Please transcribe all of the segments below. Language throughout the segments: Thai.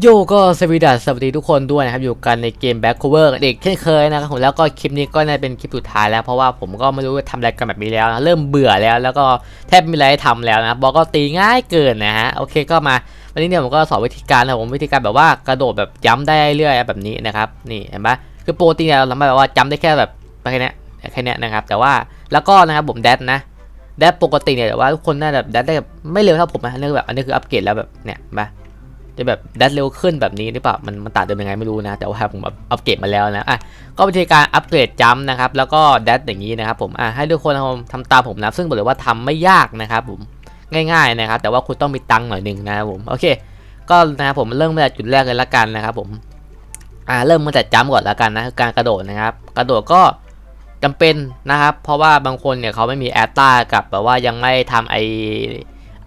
โยก็สวีดัสสวัสดีทุกคนด้วยนะครับ อยู่กันในเกม Back Cover เด็กเช่นเคยนะครับผมแล้วก็คลิปนี้ก็น่าจะเป็นคลิปสุดท้ายแล้ว เพราะว่าผมก็ไม่รู้จะทำอะไรกันแบบนี้แล้วนะเริ่มเบื่อแล้ว แล้วก็แทบไม่มีอะไรให้ทำแล้วนะบอกก็ตีง่ายเกินนะฮะโอเคก็มาวันนี้เนี่ยผมก็สอนวิธีการนะผมวิธีการแบบว่ากระโดดแบบย้ำได้เรื่อยแบบนี้นะครับนี่เห็นปะคือโปรตีนเนี่ยเราสามาแบบว่าจำได้แค่แบบแค่นี้แค่นี้นะครับ แต่ว่าแล้วก็นะครับผมแดดนะแดดปกติเนี่ยแต่ว่าทุกคนน่าจะแดดได้แบบไม่เร็วเท่าผมนะอันนี้คือแบบอันนี้คืออัปเกรดแล้วแบบเนี่ยเห็นปะ จะแบบแดดเร็วขึ้นแบบนี้หรือเปล่ามันมันต่างเดิมยังไงไม่รู้นะ แต่ว่าผมแบบอัปเกรดมาแล้วนะอะก็วิธีการอัปเกรดจัมป์นะครับแล้วก็แดดอย่างนี้นะครับผมอะให้ทุกคนทำทำตามผมนะซึ่งบอกเลยว่าทำไม่ยากนะครับผมง่ายๆนะครับ แต่ว่าคุณต้องมีตังค์หน่อยหนึ่งนะครับผมโอเค ก็นะครับผมเริ่มมาจากจุดแรกเลยละกันนะครับผมอ่าเริ่มมาจากจัมป์ก่อนล้วกันนะคือการกระโดดนะครับ กระโดดก็จำเป็นนะครับ เพราะว่าบางคนเนี่ยเขาไม่มีแอตตากับแบบว่ายังไม่ทำไอ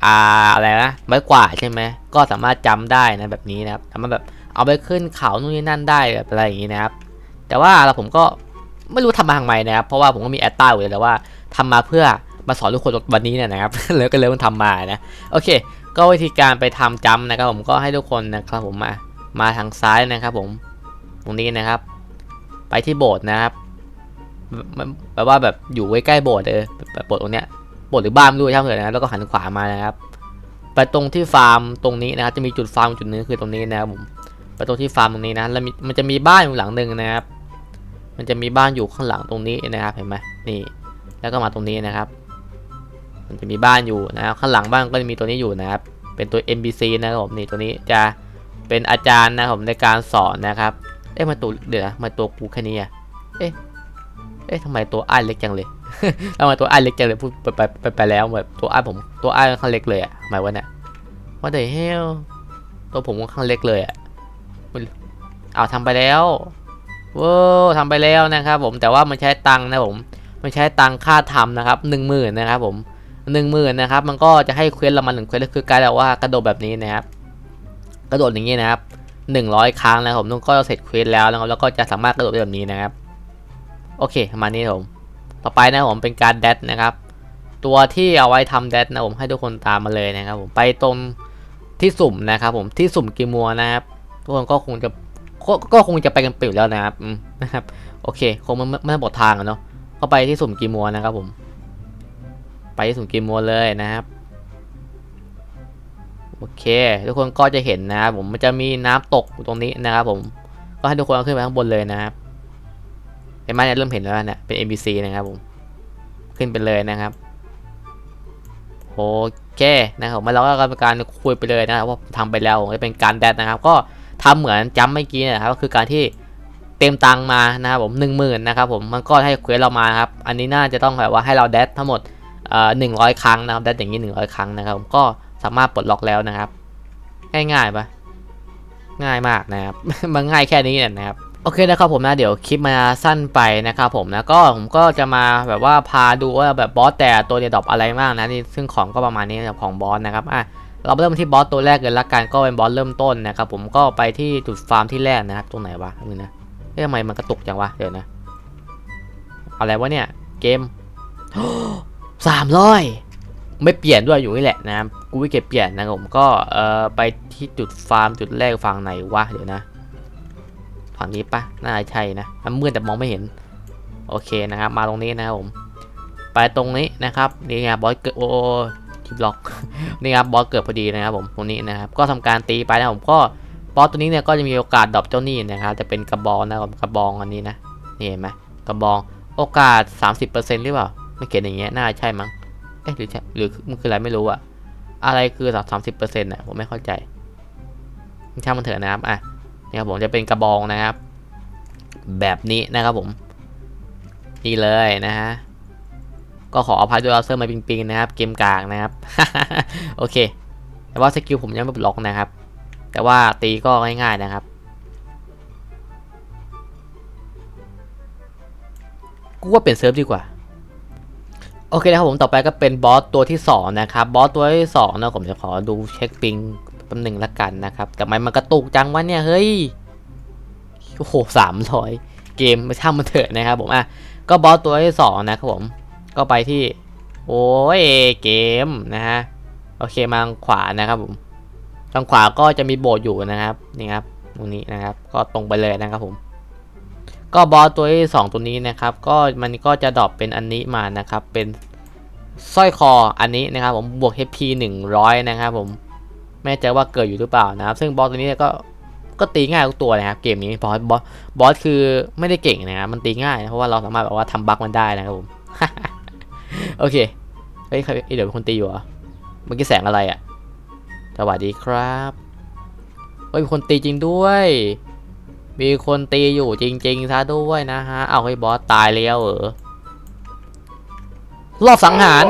อ่าอะไรนะไม้กวาดใช่ไหมก็สามารถจำได้นะแบบนี้นะครับสามารถแบบเอาไปขึ้นเขานู่นนี่นั่นได้แบบอะไรอย่างนี้นะครับ แต่ว่าเราผมก็ไม่รู้ทำมาทางไหนนะครับ เพราะว่าผมก็มีแอตตาอยู่แล้วแต่ว่าทำมาเพื่อมาสอนทุกคนวันนี้เนี่ยนะครับแล้วก็เลยต้องทำมานะโอเค ก็วิธีการไปทำจัมป์นะครับ ผมก็ให้ทุกคนนะครับ ผมมามาทางซ้ายนะครับ ผมตรงนี้นะครับ ไปที่โบสถ์นะครับแปลว่าแบบอยู่ใกล้ๆโบสถ์เออแบบโบสถ์ตรงเนี้ย บสถ์หรือบ้านไม่รู้ช่างเถอะนะครับแล้วก็หันขวามานะครับ ไปตรงที่ฟาร์มตรงนี้นะครับจะมีจุดฟาร์มจุดหนึงคือตรงนี้นะครับผมไปตรงที่ฟาร์มตรงนี้นะแล้วมันจะมีบ้านอยู่หลังหนึ่งนะครับ มันจะมีบ้านอยู่ข้างหลังตรงนี้นะครับเห็นไหมนี่ แล้วก็มาตรงนี้นะครับ มันจะมีบ้านอยู่นะครับข้างหลังบ้านก็จะมีตัวนี้อยู่นะครับ เป็นตัว NPC นะครับผมนี่ตัวนี้จะเป็นอาจารย์นะครับผมในการสอนนะครับเอ๊ะมันตัวเดี๋ยวนะมันตัวกูแค่นี้อะเอ๊ะ เอ๊ะทำไมตัวอ้ายเล็กจังเลยทำไมตัวอ้ายเล็กจังเลยพูดไปไปไปไปแล้วแบบตัวอ้ายผมตัวอ้ายข้างเล็กเลยอะหมายว่าเนี่ยว่าแต่เฮลตัวผมข้างเล็กเลยอะเอาทำไปแล้วว้าทำไปแล้วนะครับผมแต่ว่ามันใช้ตังค์นะผมมันใช้ตังค่าทำนะครับหนึ่งหมื่นนะครับผมหนึ่งหมื่นนะครับมันก็จะให้เควสเรามาหนึ่งเควสก็คือการแบบว่ากระโดดแบบนี้นะครับกระโดดอย่างนี้นะครับหนึ่งร้อยครั้งนะครับผมต้องก็เสร็จเควสแล้วนะครับแล้วก็จะสามารถกระโดดได้แบบนี้นะครับ โอเคประมาณนี้ผม ต่อไปนะผมเป็นการแดดนะครับ ตัวที่เอาไว้ทำแดดนะผมให้ทุกคนตามมาเลยนะครับผมไปตรงที่สุ่มนะครับ ผมที่สุ่มกิมัวนะครับ ทุกคนก็คงจะก็ก็คงจะไปกันปลี่วแล้วนะครับนะครับ โอเค คงไม่ไม่ไม่บททางเนาะก็ไปที่สุ่มกิมัวนะครับผม ไปที่สุ่มกิมัวเลยนะครับโอเค ทุกคนก็จะเห็นนะครับผมมันจะมีน้ำตกอยู่ตรงนี้นะครับผมก็ให้ทุกคนเอาขึ้นไปข้างบนเลยนะครับ เห็นไหมเนี่ยเริ่มเห็นแล้วเนี่ยเป็น NPC นะครับผม ขึ้นไปเลยนะครับโอเคนะครับมาเราก็การคุยไปเลยนะครับว่าทำไปแล้วผมจะเป็นการแดดนะครับ ก็ทำเหมือนจำเมื่อกี้นะครับก็คือการที่เต็มตังค์มานะครับผมหนึ่งหมื่นนะครับผมมันก็ให้เควสเรามาครับอันนี้น่าจะต้องแบบว่าให้เราแดดทั้งหมดเอ่อหนึ่งร้อยครั้งนะครับแดดอย่างนี้หนึ่งร้อยครั้งนะครับผมก็สามารถปลดล็อกแล้วนะครับ ง่ายๆปะง่ายมากนะครับ มันง่ายแค่นี้นะครับ โอเคนะครับผมนะเดี๋ยวคลิปมาสั้นไปนะครับผมนะก็ผมก็จะมาแบบว่าพาดูว่าแบบบอสแต่ตัวเนี่ยดรอปอะไรบ้างนะนี่ซึ่งของก็ประมาณนี้นะของบอสนะครับอะเราเริ่มที่บอสตัวแรกเลยละกันก็เป็นบอสเริ่มต้นนะครับผมก็ไปที่จุดฟาร์มที่แรกนะครับตรงไหนวะนี่นะเอ๊ะทำไมมันกระตุกจังวะเดี๋ยวนะอะไรวะเนี่ยเกมสามร้อยไม่เปลี่ยนด้วยอยู่นี่แหละนะกูไม่เก็บเปลี่ยนนะผมก็เอ่อไปที่จุดฟาร์มจุดแรกฝั่งไหนวะเดี๋ยวนะ ฝั่งนี้ปะน่าจะใช่นะมันมืดแต่มองไม่เห็น โอเคนะครับ มาตรงนี้นะครับผม ไปตรงนี้นะครับนี่ไงบอสเกิดโอ้ทิบล็อกนี่ครับบอสเกิดพอดีนะครับผมตรงนี้นะครับ ก็ทำการตีไปนะผมก็บอสตัวนี้เนี่ยก็จะมีโอกาสดรอปเจ้าหนี้นะครับจะเป็นกระบองนะครับกระบองอันนี้นะนี่เห็นไหมกระบองโอกาส 30%หรือเปล่าไม่เขียนอย่างเงี้ยน่าใช่มั้งเอ๊ะหรือใช่หรือมันคืออะไรไม่รู้อะอะไรคือสามสิบเปอร์เซ็นต์อะผมไม่เข้าใจช่างมันเถอะนะครับอะ นี่ครับผมจะเป็นกระบองนะครับ แบบนี้นะครับผม นี่เลยนะฮะก็ขออภัยด้วยเราเซอร์มาปิงๆนะครับ เกมกลางนะครับ โอเค แต่ว่าสกิลผมยังไม่ปล็อกนะครับ แต่ว่าตีก็ง่ายๆนะครับกูว่าเปลี่ยนเซิร์ฟดีกว่า โอเคนะครับผมต่อไปก็เป็นบอสตัวที่สองนะครับ บอสตัวที่สองนะผมจะขอดูเช็คปิง แป๊บหนึ่งละกันนะครับแต่ทำไมมันกระตุกจังวะเนี่ยเฮ้ยโอ้โหสามร้อยเกมไม่ช่างมันเถอะนะครับผมอะก็บอสตัวที่สองนะครับผมก็ไปที่ โอ้ยเกมนะฮะโอเคมาทางขวานะครับผมทางขวาก็จะมีโบสถ์อยู่นะครับนี่ครับตรงนี้นะครับ ก็ตรงไปเลยนะครับผม ก็บอสตัวที่สองตัวนี้นะครับ ก็มันก็จะดรอปเป็นอันนี้มานะครับ เป็นสร้อยคออันนี้นะครับผมบวก HP 100 นะครับผม ไม่แน่ใจว่าเกิดอยู่หรือเปล่านะครับ ซึ่งบอสตัวนี้ก็ก็ตีง่ายทุกตัวนะครับเกมนี้บอสบอสบอสคือไม่ได้เก่งนะครับมันตีง่ายนะเพราะว่าเราสามารถแบบว่าทำบั๊กมันได้นะครับผมโอเคเฮ้ยใครเดี๋ยวคนตีอยู่เหรอเมื่อกี้แสงอะไรอะ่ะสวัสดีครับเฮ้ยมีคนตีจริงด้วย มีคนตีอยู่จริงๆซะด้วยนะฮะเอาให้บอสตายแล้วเหรอรอบสังหาร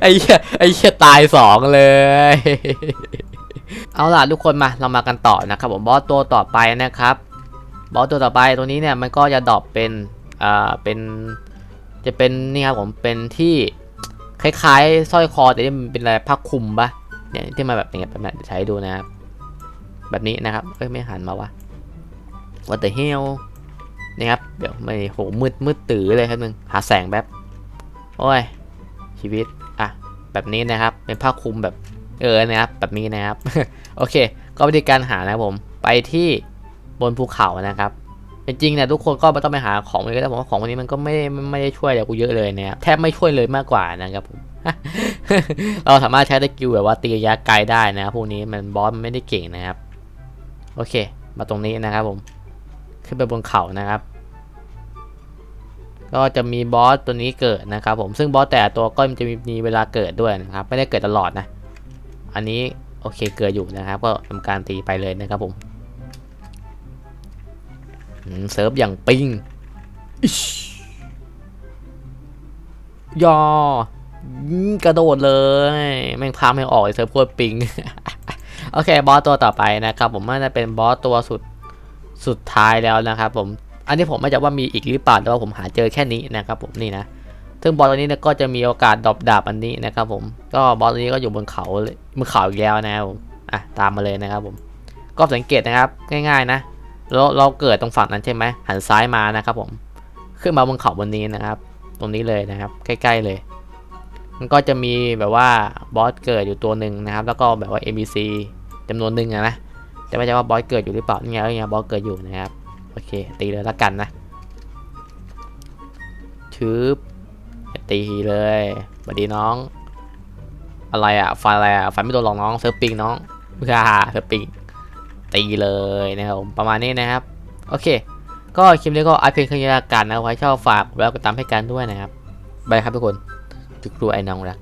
ไอ้เหี้ยไอ้เหี้ยตายสองเลย เอาล่ะทุกคนมาเรามากันต่อนะครับผมบอสตัวต่อไปนะครับ บอสตัวต่อไปตัวนี้เนี่ยมันก็จะดรอปเป็นอ่าเป็นจะเป็นนี่ครับผมเป็นที่คล้ายๆสร้อยคอแต่ที่มันเป็นอะไรผ้าคลุมปะเนี่ยที่มาแบบอย่างเงี้ยแบบนั้นใช้ดูนะครับแบบนี้นะครับเอ้ยไม่หันมาวะ What the hell นี่ครับเดี๋ยวไม่โหมืดมืดตื้อเลยครับนึงหาแสงแบบโอ้ย ชีวิตอะแบบนี้นะครับ เป็นผ้าคลุมแบบเออนะครับ แบบนี้นะครับ โอเค ก็วิธีการหานะผม ไปที่บนภูเขานะครับจริงๆเนี่ยทุกคนก็ไม่ต้องไปหาของเลยก็ได้ผมว่าของพวกนี้มันก็ไม่ได้ไม่ได้ช่วยอะไรกูเยอะเลยนะครับแทบไม่ช่วยเลยมากกว่านะครับผมเราสามารถใช้สกิลแบบว่าตีระยะไกลได้นะครับพวกนี้มันบอสไม่ได้เก่งนะครับ โอเค มาตรงนี้นะครับผม ขึ้นไปบนเขานะครับ ก็จะมีบอสตัวนี้เกิดนะครับผมซึ่งบอสแต่ตัวก็มันจะมีมีเวลาเกิดด้วยนะครับไม่ได้เกิดตลอดนะ อันนี้โอเคเกิดอยู่นะครับ ก็ทำการตีไปเลยนะครับผมเซิร์ฟอย่างปิงยอกระโดดเลย แม่งพาไม่ออกเลยเซิร์ฟโคตรปิง โอเคบอสตัวต่อไปนะครับ ผมน่าจะเป็นบอสตัวสุดสุดท้ายแล้วนะครับ ผม อันนี้ผมไม่จะว่ามีอีกหรือเปล่าแต่ว่าผมหาเจอแค่นี้นะครับผมนี่นะซึ่งบอสตัวนี้ก็จะมีโอกาสดรอปดาบอันนี้นะครับผมก็บอสตัวนี้ก็อยู่บนเขาบนเขาอีกแล้วนะครับผมอะตามมาเลยนะครับผมก็สังเกตนะครับง่ายๆนะเราเราเกิดตรงฝั่งนั้นใช่ไหมหันซ้ายมานะครับผมขึ้นมาบนเขาบนนี้นะครับ ตรงนี้เลยนะครับ ใกล้ ๆเลย มันก็จะมีแบบว่าบอสเกิดอยู่ตัวหนึ่งนะครับ แล้วก็แบบว่า NPC จำนวนหนึ่งอะนะแต่ไม่ใช่ว่าบอสเกิดอยู่หรือเปล่านี่ไงนี่ไงบอสเกิดอยู่นะครับ โอเค ตีเลยละกันนะชืบตีเลยสวัสดีน้อง อะไรอะฟันอะไรอะฟันไม่โดนหรอกน้องเซิร์ฟปิงน้องเพื่อเซิร์ฟปิงตีเลยนะครับประมาณนี้นะครับ โอเค ก็คลิปนี้ก็อัดเพียงแค่นี้ละกันนะไว้ชอบฝากแล้วก็ตามให้กันด้วยนะครับบายครับทุกคนจุกรูไอ้น้องรัก